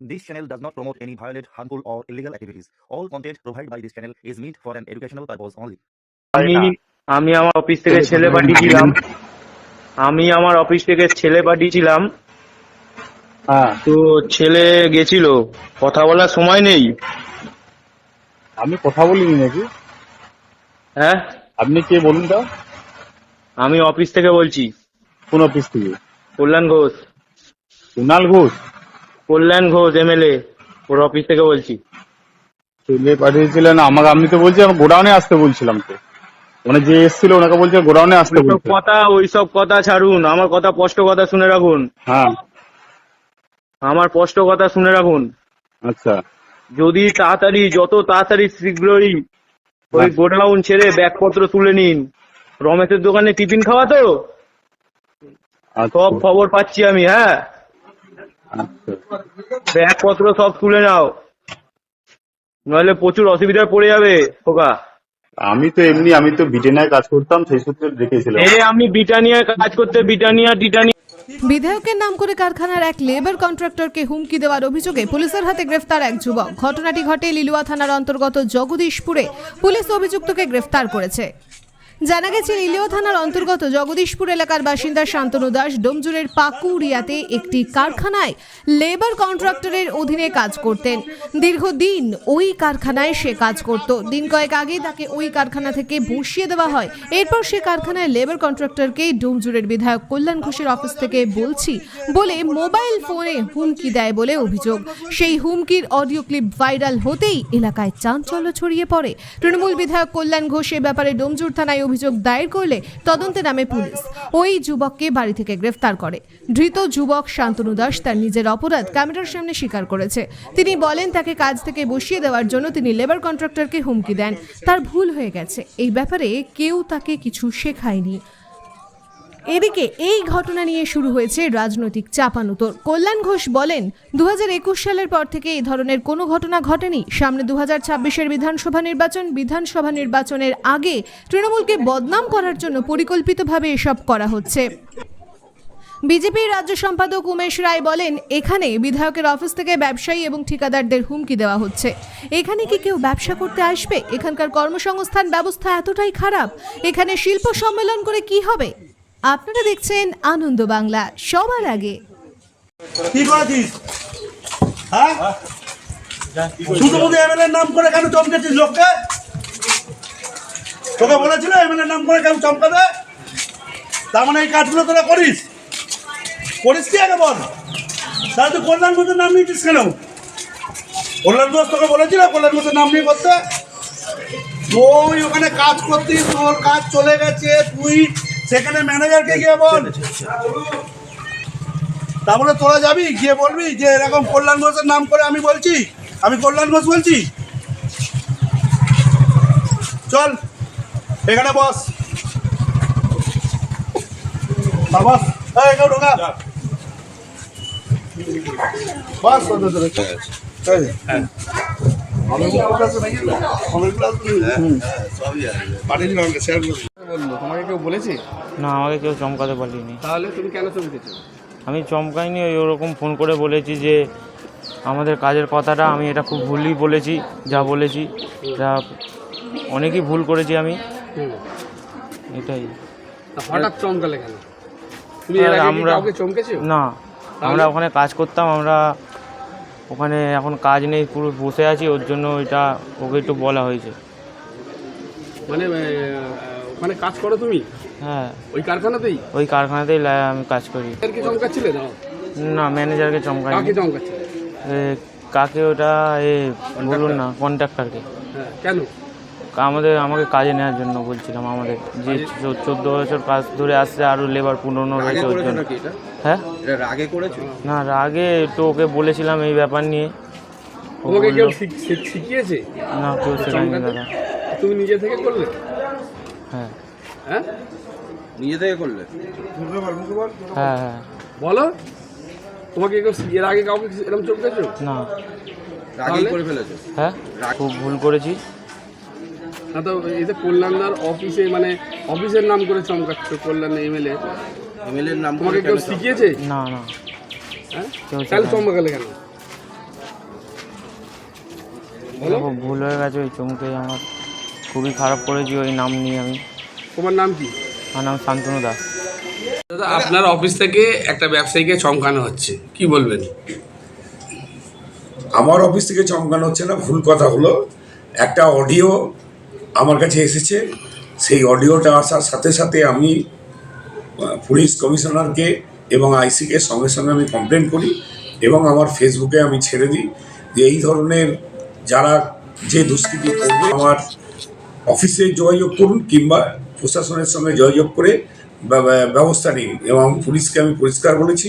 This channel does not promote any violent, harmful, or illegal activities. All content provided by this channel is meant for an educational purpose only. আমি আমি আমার office থেকে ছেলে পাঠিয়েছিলাম আমি আমার office থেকে ছেলে পাঠিয়েছিলাম হ্যাঁ তো ছেলে গেছিল কথা বলার সময় নেই আমি কথা বলিনি নাকি হ্যাঁ আপনি কে বলুন তো আমি অফিস থেকে বলছি কোন অফিস থেকে কল্যাণ ঘোষ কুনাল ঘোষ কল্যাণ ঘোষ এমএলএ ওর অফিস থেকে বলছি। ছেলে পাঠিয়েছিলেন আমাকে আপনি তো বলছি আমি গোডাউনে আসতে বলছিলাম তো। মানে যে এসেছিল ওনাকে বলছে গোডাউনে আসতে বলছে। কথা ওইসব কথা ছাড়ুন আমার কথা স্পষ্ট কথা শুনে রাখুন। হ্যাঁ। আমার স্পষ্ট কথা শুনে রাখুন। আচ্ছা। যদি তাড়াতাড়ি যত তাড়াতাড়ি শীঘ্রই ওই আচ্ছা। গোডাউন ছেড়ে ব্যাগপত্র তুলে নিন। রমেশের দোকানে টিফিন খাওয়া তো আচ্ছা। সব খবর পাচ্ছি আমি হ্যাঁ। ব্যাগপত্র সব তুলে নাও। নইলে প্রচুর অসুবিধায় পড়ে যাবে খোকা। আমি তো এমনি আমি তো ব্রিটেনায় কাজ করতাম সেই সূত্রে রেখেছিলাম এ আমি বিটানিয়ায় কাজ করতে ব্রিটানিয়া টিটানিয়া। বিধায়কের নাম করে কারখানার এক লেবার কন্ট্রাক্টরকে হুমকি দেওয়ার অভিযোগে পুলিশের হাতে গ্রেফতার এক যুবক। ঘটনাটি ঘটে লিলুয়া থানার অন্তর্গত জগদীশপুরে। পুলিশ অভিযুক্তকে গ্রেফতার করেছে। জানা গেছে লিলুয়া থানার অন্তর্গত জগদীশপুর এলাকার বাসিন্দা শান্তনু দাস ডোমজুরের পাকুড়িয়াতে একটি কারখানায় লেবার কন্ট্রাক্টরের অধীনে কাজ করতেন। দীর্ঘদিন ওই কারখানায় সে কাজ করত। দিন কয়েক আগে তাকে ওই কারখানা থেকে বসিয়ে দেওয়া হয়। এরপর সে কারখানায় লেবার কন্ট্রাক্টরকে ডোমজুরের বিধায়ক কল্যাণ ঘোষের অফিস থেকে বলছি বলে মোবাইল ফোনে হুমকি দেয় বলে অভিযোগ। সেই হুমকির অডিও ক্লিপ ভাইরাল হতেই এলাকায় চাঞ্চল্য ছড়িয়ে পড়ে। তৃণমূল বিধায়ক কল্যাণ ঘোষ এ ব্যাপারে ডোমজুর থানায় অভিযোগ দায়ের করলে তদন্তে নামে পুলিশ। ওই যুবককে বাড়ি থেকে গ্রেফতার করে। ধৃত যুবক শান্তনু দাস তার নিজের অপরাধ ক্যামেরার সামনে স্বীকার করেছে। তিনি বলেন, তাকে কাজ থেকে বসিয়ে দেওয়ার জন্য তিনি লেবার কন্ট্রাক্টরকে হুমকি দেন। তার ভুল হয়ে গেছে। এই ব্যাপারে কেউ তাকে কিছু শেখায়নি। এদিকে এই ঘটনা নিয়ে শুরু হয়েছে রাজনৈতিক চাপানুতর। কল্যাণ ঘোষ বলেন দু হাজার একুশ সালের পর থেকে এই ধরনের কোনো ঘটনা ঘটেনি। সামনে দু হাজার বিধানসভা নির্বাচন, বিধানসভা নির্বাচনের আগে তৃণমূলকে বদনাম করার জন্য পরিকল্পিতভাবে এসব করা হচ্ছে। বিজেপির রাজ্য সম্পাদক উমেশ রায় বলেন, এখানে বিধায়কের অফিস থেকে ব্যবসায়ী এবং ঠিকাদারদের হুমকি দেওয়া হচ্ছে। এখানে কি কেউ ব্যবসা করতে আসবে? এখানকার কর্মসংস্থান ব্যবস্থা এতটাই খারাপ। এখানে শিল্প সম্মেলন করে কি হবে? আপনারা দেখছেন আনন্দ বাংলা সবার আগে। কি করেছিস? হ্যাঁ? শুধু শুধু এমএলএ নাম করে কেন চমকেছিস লোককে? তোকে বলেছিল এমএলএ নাম করে কেন চমকাবে? তার মানে এই কাজগুলো তোরা করিস। করিস কি আগে বল? তাহলে তুই কল্যাণ ঘোষের নাম নিয়েছিস কেন? কল্যাণ ঘোষ তোকে বলেছিল কল্যাণ ঘোষের নাম নিয়ে করতে? তুই ওখানে কাজ করতিস, তোর কাজ চলে গেছে, তুই সেখানে ম্যানেজারকে গিয়ে বল। তারপরে তোরা যাবি গিয়ে বলবি যে এরকম কল্যাণ ঘোষের নাম করে আমি বলছি আমি কল্যাণ ঘোষ বলছি। চল এখানে বস। বস কেউ ঢোকা। বস। অনেকগুলো আছে? আছে? পাঠিয়ে দিলাম করে কেউ বলেছে? না আমাকে কেউ চমকাতে পারিনি তাহলে তুমি কেন চমকেছো আমি চমকাইনি ওই ওরকম ফোন করে বলেছি যে আমাদের কাজের কথাটা আমি এটা খুব ভুলই বলেছি যা বলেছি যা অনেকই ভুল করেছি আমি। এটাই। হঠাৎ চমকালে কেন? তুমি এর আগে কি আমরা- কাউকে চমকেছো? না আমরা ওখানে কাজ করতাম আমরা ওখানে এখন কাজ নেই পুরো বসে আছি ওর জন্য ওইটা ওকে একটু বলা হয়েছে। মানে আহ, ওখানে কাজ করো তুমি? হ্যাঁ। ওই কারখানাতেই? ওই কারখানাতেই লা- আমি কাজ করি। এদেরকে চমকাচ্ছিলে? না না ম্যানেজারকে চমকাই কাকে চমকাচ্ছিলে? কাকে ওটা এ বলুন না কন্ট্রাক্টরকে হ্যাঁ কেন? আমাদের আমাকে কাজে নেওয়ার জন্য বলছিলাম আমাদের। যে চোদ্দ বছর কাজ ধরে আসছে আরও লেবার পুরনো রয়েছে ওর জন্য হ্যাঁ? আগে করেছ? না আগে একটু ওকে বলেছিলাম এই ব্যাপার নিয়ে। ও তোমাকে কেউ শিখ- শিখ- শিখিয়েছে? না কেউ শেখায়নি দাদা। তুমি নিজে থেকে করলে? হ্যাঁ। হ্যাঁ? নিজে থেকে করলে? হ্যাঁ হ্যাঁ। বলো। তোমাকে এর আগে কাউকে এরকম চমকেছো না। আগেই করে ফেলেছো। হ্যাঁ খুব ভুল করেছি। না তো এই যে কল্যাণদার অফিসে মানে অফিসের নাম করে চমকাচ্ছ কল্যাণ এমএলএ এমএলএর নাম তোমাকে করে কেউ শিখিয়েছে? না না। হ্যাঁ? কেউ তাহলে চমকালে কেন? খুব ভুল হয়ে গেছে ওই চমকে আমার খুবই খারাপ করেছি ওই নাম নিয়ে আমি। তোমার নাম কি? আমার নাম শান্তনু দাস। দাদা আপনার অফিস থেকে একটা ব্যবসায়ীকে চমকানো হচ্ছে। কি বলবেন? আমার অফিস থেকে চমকানো হচ্ছে না ভুল কথা হলো। একটা অডিও আমার কাছে এসেছে। সেই অডিওটা আসার সাথে সাথে আমি পুলিশ কমিশনারকে এবং আইসিকে সঙ্গে সঙ্গে আমি কমপ্লেন করি এবং আমার ফেসবুকে আমি ছেড়ে দিই যে এই ধরনের যারা যে দুষ্কৃতি করবে আমার অফিসে যোগাযোগ করুন কিংবা প্রশাসনের সঙ্গে যোগাযোগ করে ব্য- ব্য- ব্যবস্থা নিন এবং পুলিশকে আমি পরিষ্কার বলেছি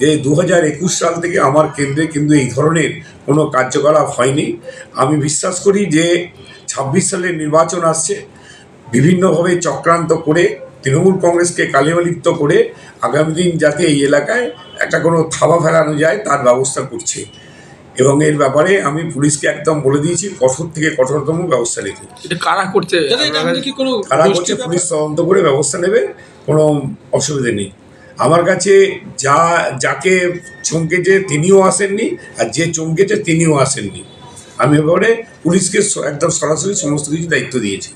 যে দু হাজার একুশ সাল থেকে আমার কেন্দ্রে কিন্তু এই ধরনের কোনো কার্যকলাপ হয়নি। আমি বিশ্বাস করি যে ছাব্বিশ সালের নির্বাচন আসছে, বিভিন্নভাবে চক্রান্ত করে তৃণমূল কংগ্রেসকে কালিমালিপ্ত করে আগামী দিন যাতে এই এলাকায় একটা কোনো থাবা ফেলানো যায়, তার ব্যবস্থা করছে। এবং এর ব্যাপারে আমি পুলিশকে একদম বলে দিয়েছি কঠোর থেকে কঠোরতম ব্যবস্থা নিতে। কারা করছে? কারা করছে পুলিশ তদন্ত করে ব্যবস্থা নেবে কোনো অসুবিধে নেই। আমার কাছে যা যাকে চমকেছে তিনিও আসেননি আর যে চমকেছে তিনিও আসেননি। আমি এবারে পুলিশকে একদম সরাসরি সমস্ত কিছু দায়িত্ব দিয়েছি।